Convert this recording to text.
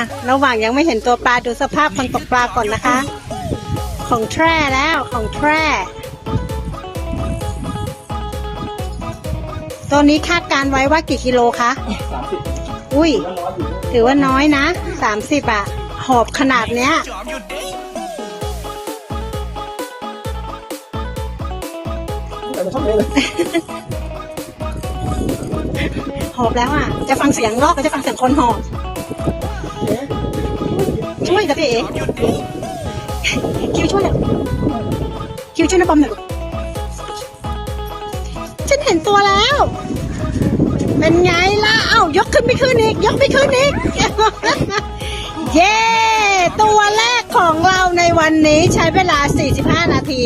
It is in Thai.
อะ ระหว่างยังไม่เห็นตัวปลาดูสภาพคนตกปลาก่อนนะคะ ของแทร่แล้วของแทร่ตัวนี้คาดการไว้ว่ากี่กิโลคะสามสิบอุ้ยแล้วร้อยอยู่ถือว่าน้อยนะสามสิบอะหอบขนาดเนี้ยแต่มันชอบเลยหอบแล้วอะ จะฟังเสียงลอกก็จะฟังเสียงคนหอบช่ วยกับพี่เอ๋คิวช่วยหน่อยคิวช่วยนะปอมหน่อยฉันเห็นตัวแล้ว เป็นไงล่ะ เอ้ายกขึ้นไม่ขึ้นอีก ยกไม่ขึ้นอีก เย้ ตัวแรกของเราในวันนี้ใช้เวลา 45 นาที